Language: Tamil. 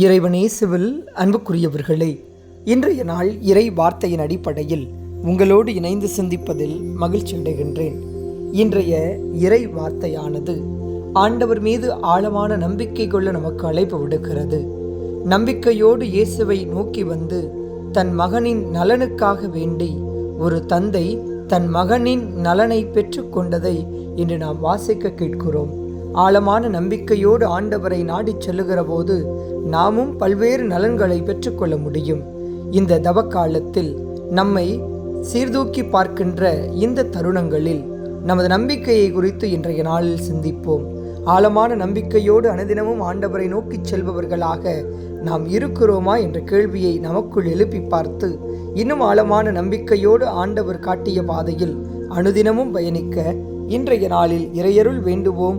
இறைவனேசுவில் அன்புக்குரியவர்களே இன்றைய நாள் இறை வார்த்தையின் அடிப்படையில் உங்களோடு இணைந்து சிந்திப்பதில் மகிழ்ச்சி அடைகின்றேன். இன்றைய இறை வார்த்தையானது ஆண்டவர் மீது ஆழமான நம்பிக்கை கொள்ள நமக்கு அழைப்பு விடுக்கிறது. நம்பிக்கையோடு இயேசுவை நோக்கி வந்து தன் மகனின் நலனுக்காக வேண்டி ஒரு தந்தை தன் மகனின் நலனை பெற்றுக்கொண்டதை இன்று நாம் வாசிக்க கேட்கிறோம். ஆழமான நம்பிக்கையோடு ஆண்டவரை நாடிச் செல்லுகிற போது நாமும் பல்வேறு நலன்களை பெற்றுக்கொள்ள முடியும். இந்த தவக்காலத்தில் நம்மை சீர்தூக்கி பார்க்கின்ற இந்த தருணங்களில் நமது நம்பிக்கையை குறித்து இன்றைய நாளில் சிந்திப்போம். ஆழமான நம்பிக்கையோடு அனுதினமும் ஆண்டவரை நோக்கிச் செல்பவர்களாக நாம் இருக்கிறோமா என்ற கேள்வியை நமக்குள் எழுப்பி பார்த்து இன்னும் ஆழமான நம்பிக்கையோடு ஆண்டவர் காட்டிய பாதையில் அனுதினமும் பயணிக்க இன்றைய நாளில் இறையருள் வேண்டுவோம்.